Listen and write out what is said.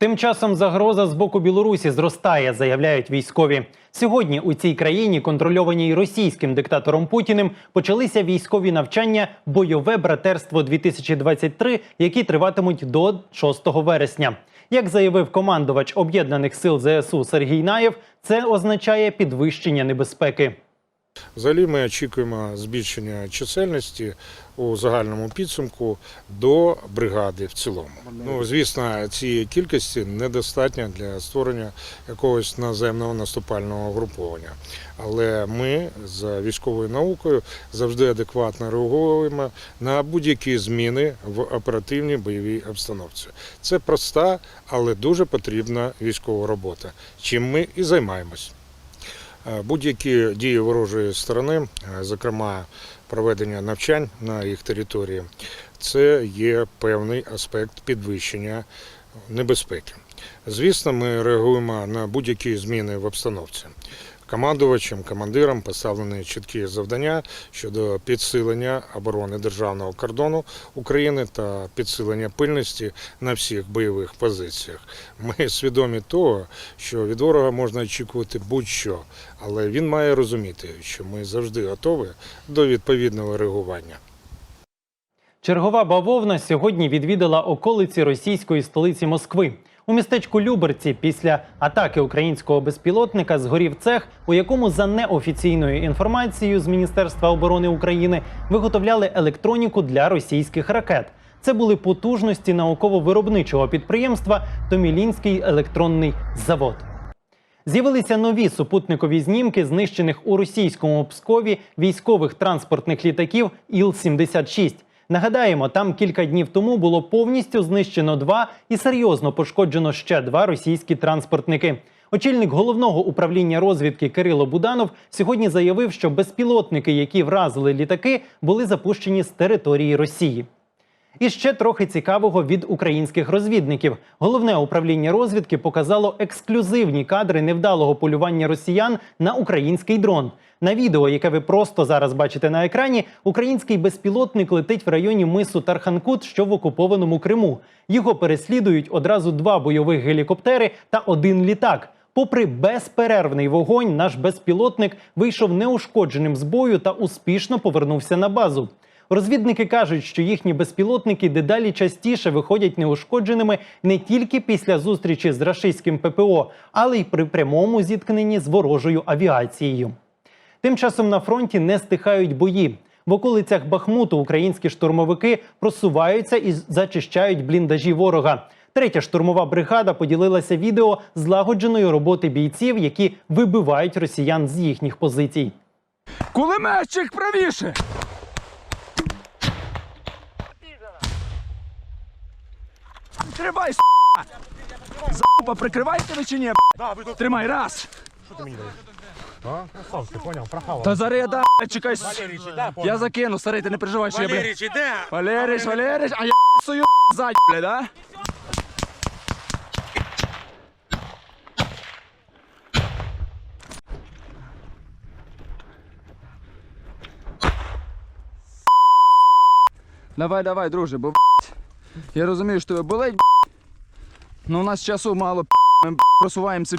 Тим часом загроза з боку Білорусі зростає, заявляють військові. Сьогодні у цій країні, контрольованій російським диктатором Путіним, почалися військові навчання Бойове братерство 2023 які триватимуть до 6 вересня. Як заявив командувач об'єднаних сил ЗСУ Сергій Наєв, це означає підвищення небезпеки. Взагалі ми очікуємо збільшення чисельності у загальному підсумку до бригади в цілому. Ну, звісно, цієї кількості недостатньо для створення якогось наземного наступального груповання. Але ми за військовою наукою завжди адекватно реагуємо на будь-які зміни в оперативній бойовій обстановці. Це проста, але дуже потрібна військова робота, чим ми і займаємось. Е, Будь-які дії ворожої сторони, е, зокрема проведення навчань на їх території, це є певний аспект підвищення небезпеки. Звісно, ми реагуємо на будь-які зміни в обстановці. Командувачам, командирам поставлені чіткі завдання щодо підсилення оборони державного кордону України та підсилення пильності на всіх бойових позиціях. Ми свідомі того, що від ворога можна очікувати будь-що, але він має розуміти, що ми завжди готові до відповідного реагування. Чергова бавовна сьогодні відвідала околиці російської столиці Москви. У містечку Люберці після атаки українського безпілотника згорів цех, у якому за неофіційною інформацією з Міністерства оборони України виготовляли електроніку для російських ракет. Це були потужності науково-виробничого підприємства Томілінський електронний завод. З'явилися нові супутникові знімки знищених у російському Пскові військових транспортних літаків Іл-76. Нагадаємо, там кілька днів тому було повністю знищено два і серйозно пошкоджено ще два російські транспортники. Очільник головного управління розвідки Кирило Буданов сьогодні заявив, що безпілотники, які вразили літаки, були запущені з території Росії. І ще трохи цікавого від українських розвідників. Головне управління розвідки показало ексклюзивні кадри невдалого полювання росіян на український дрон. На відео, яке ви просто зараз бачите на екрані, український безпілотник летить в районі мису Тарханкут, що в окупованому Криму. Його переслідують одразу два бойових гелікоптери та один літак. Попри безперервний вогонь, наш безпілотник вийшов неушкодженим з бою та успішно повернувся на базу. Розвідники кажуть, що їхні безпілотники дедалі частіше виходять неушкодженими не тільки після зустрічі з рашистським ППО, але й при прямому зіткненні з ворожою авіацією. Тим часом на фронті не стихають бої. В околицях Бахмуту українські штурмовики просуваються і зачищають бліндажі ворога. Третя штурмова бригада поділилася відео злагодженої роботи бійців, які вибивають росіян з їхніх позицій. Кулеметчик правіше! Тримай, с***! Залупа, прикриваєте ви чи ні? б***? Тримай, раз! А? Красавчик, ти понял, прохавав. Та зараз я дам, чекай. с***. Я закину, старий, ти не переживай, що я, бля. Валерич, іде! Валерич, Валерич, а я сую ззаді, бля, да? Давай, давай, друже, бо б***ь, я розумію, що тебе болить, б***ь, но у нас часу мало, ми просуваємося